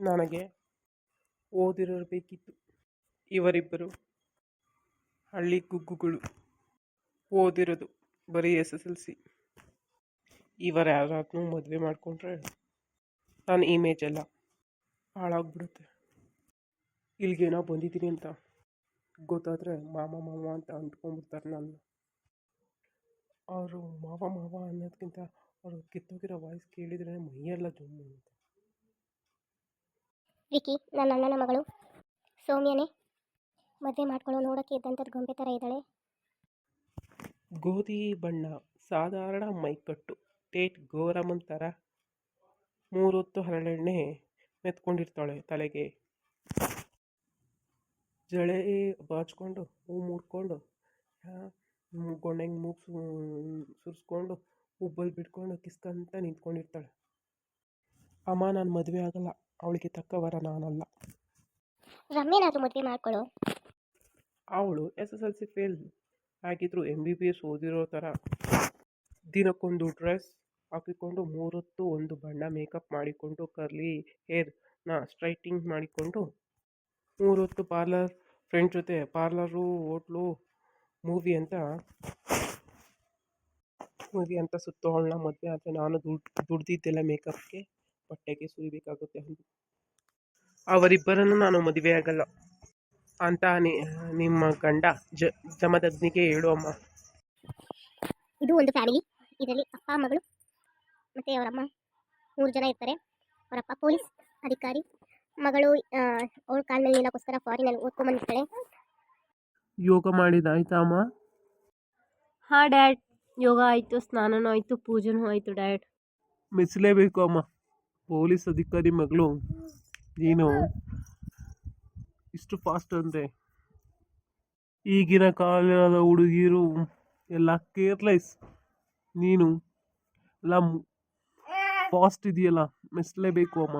ನನಗೆ ಓದಿರಬೇಕಿತ್ತು. ಇವರಿಬ್ಬರು ಹಳ್ಳಿ ಗುಗ್ಗುಗಳು. ಓದಿರೋದು ಬರೀ ಎಸ್ ಎಸ್ ಎಲ್ ಸಿ. ಇವರ ಯಾರಾದ್ರೂ ಮದುವೆ ಮಾಡಿಕೊಂಡ್ರೆ ನನ್ನ ಇಮೇಜ್ ಎಲ್ಲ ಹಾಳಾಗ್ಬಿಡುತ್ತೆ. ಇಲ್ಲಿಗೇನೋ ಬಂದಿದ್ದೀನಿ ಅಂತ ಗೊತ್ತಾದರೆ ಮಾಮ ಮಾವ ಅಂತ ಅಂದ್ಕೊಂಡ್ಬಿಡ್ತಾರೆ ನನ್ನ. ಅವರು ಮಾವ ಮಾವ ಅನ್ನೋದಕ್ಕಿಂತ ಅವರು ಕಿತ್ತೋಗಿರೋ ವಾಯ್ಸ್ ಕೇಳಿದ್ರೆ ಮೈಯೆಲ್ಲ ಜುಮ್ಮು ಅಂತ ವಿಕಿ, ನನ್ನ ಅಣ್ಣನ ಮಗಳು ಸೌಮ್ಯನೇ ಮದುವೆ ಮಾಡ್ಕೊಳ್ಳೋ ನೋಡೋಕ್ಕೆ ಇದ್ದಂಥದ್ದು ಗೊಂಬೆ ಥರ ಇದ್ದಾಳೆ. ಗೋಧಿ ಬಣ್ಣ, ಸಾಧಾರಣ ಮೈಕಟ್ಟು, ಟೇಟ್ ಗೋರಮ್ಮನ ಥರ ಮೂರೊತ್ತು ಹರಳೆಣ್ಣೆ ಮೆತ್ಕೊಂಡಿರ್ತಾಳೆ ತಲೆಗೆ. ಜಳೆ ಬಾಚ್ಕೊಂಡು, ಹೂ ಮುಡ್ಕೊಂಡು ಗೊಂಡೆಂಗೆ ಮೂಗು ಸುರಿಸ್ಕೊಂಡು ಉಬ್ಬಲ್ಲಿ ಬಿಟ್ಕೊಂಡು ಕಿಸ್ಕಂತ ನಿಂತ್ಕೊಂಡಿರ್ತಾಳೆ. ಅಮ್ಮ, ನಾನು ಮದುವೆ ಆಗಲ್ಲ. ಅವಳಿಗೆ ತಕ್ಕವರ ನಾನಲ್ಲ. ರಮ್ಯನಾದರೂ ಮದುವೆ ಮಾಡ್ಕೊಳ್ಳೋ ಅವಳು S S L C fail ಆಗಿದ್ರು ಎಂ ಬಿ ಬಿ ಎಸ್ ಓದಿರೋ ಥರ ದಿನಕ್ಕೊಂದು ಡ್ರೆಸ್ ಹಾಕಿಕೊಂಡು ಮೂರೊತ್ತು ಒಂದು ಬಣ್ಣ ಮೇಕಪ್ ಮಾಡಿಕೊಂಡು ಕರ್ಲಿ ಹೇರ್ನ ಸ್ಟ್ರೈಟಿಂಗ್ ಮಾಡಿಕೊಂಡು ಮೂರೊತ್ತು ಪಾರ್ಲರ್ ಫ್ರೆಂಡ್ ಜೊತೆ ಪಾರ್ಲರು ಹೋಟ್ಲು ಮೂವಿ ಅಂತ ಮೂವಿ ಅಂತ ಸುತ್ತೋಳನ್ನ ಮದುವೆ ಆದರೆ ನಾನು ದುಡ್ಡು ದುಡ್ದಿದ್ದೆಲ್ಲ ಮೇಕಪ್ಗೆ ಬಟ್ಟೆಗೆ ಸುರಿಬೇಕಾಗುತ್ತೆ ಅಂತ ಅವರಿಬ್ಬರನ್ನು ನಾನು ಮದುವೆ ಆಗಲ್ಲ. ಅಂತ ನಿ ನಿಮ್ಮ ಗಂಡ ಜ ಜಮದಗ್ನಿಗೆ ಹೇಳು ಅಮ್ಮ. ಇದು ಒಂದು ಫ್ಯಾಮಿಲಿ ಇದರಲ್ಲಿ ಅಪ್ಪ ಮಗಳು ಮತ್ತು ಅವರಮ್ಮ ಮೂರು ಜನ ಇರ್ತಾರೆ. ಅವರಪ್ಪ ಪೊಲೀಸ್ ಅಧಿಕಾರಿ ಮಗಳು ಅವಳ ಕಾಲ ಮೇಲೆ ನಿಲ್ಲಕ್ಕೋಸ್ಕರ ಫಾರಿನಲ್ಲಿ ಓದ್ಕೊಂಬಂದಿರ್ತಾಳೆ. ಯೋಗ ಮಾಡಿದಾಯ್ತಾ ಅಮ್ಮ? ಹಾಂ ಡ್ಯಾಡ್. ಯೋಗ ಆಯಿತು ಸ್ನಾನನೂ ಆಯಿತು ಪೂಜೆನೂ ಆಯಿತು ಡ್ಯಾಡ್. ಮೆಚ್ಚಲೇಬೇಕು ಅಮ್ಮ. ಪೊಲೀಸ್ ಅಧಿಕಾರಿ ಮಗಳು, ನೀನು ಇಷ್ಟು ಫಾಸ್ಟ್ ಅಂದರೆ? ಈಗಿನ ಕಾಲದ ಹುಡುಗಿರು ಎಲ್ಲ ಕೇರ್ಲೆಸ್ ನೀನು ಎಲ್ಲ ಫಾಸ್ಟ್ ಇದೆಯಲ್ಲ, ಮೆಚ್ಚಲೇಬೇಕು ಅಮ್ಮ.